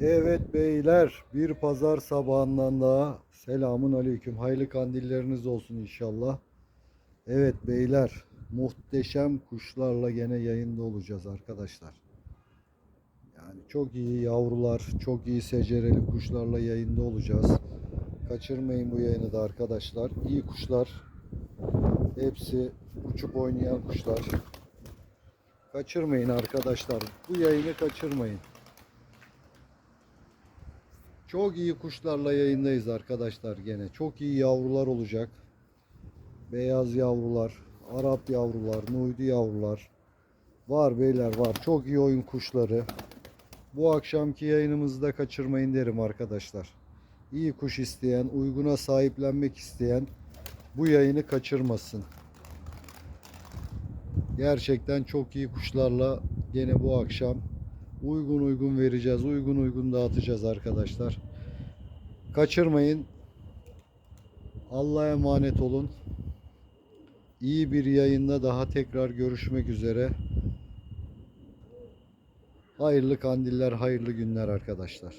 Evet beyler bir pazar sabahından daha selamun aleyküm. Hayırlı kandilleriniz olsun inşallah. Evet beyler muhteşem kuşlarla gene yayında olacağız arkadaşlar. Yani çok iyi yavrular, çok iyi secereli kuşlarla yayında olacağız. Kaçırmayın bu yayını da arkadaşlar. İyi kuşlar. Hepsi uçup oynayan kuşlar. Kaçırmayın arkadaşlar. Bu yayını kaçırmayın. Çok iyi kuşlarla yayındayız arkadaşlar gene. Çok iyi yavrular olacak. Beyaz yavrular, Arap yavrular, Nuydu yavrular. Var beyler var. Çok iyi oyun kuşları. Bu akşamki yayınımızı da kaçırmayın derim arkadaşlar. İyi kuş isteyen, uyguna sahiplenmek isteyen bu yayını kaçırmasın. Gerçekten çok iyi kuşlarla gene bu akşam uygun uygun vereceğiz. Uygun uygun dağıtacağız arkadaşlar. Kaçırmayın. Allah'a emanet olun. İyi bir yayında daha tekrar görüşmek üzere. Hayırlı kandiller, hayırlı günler arkadaşlar.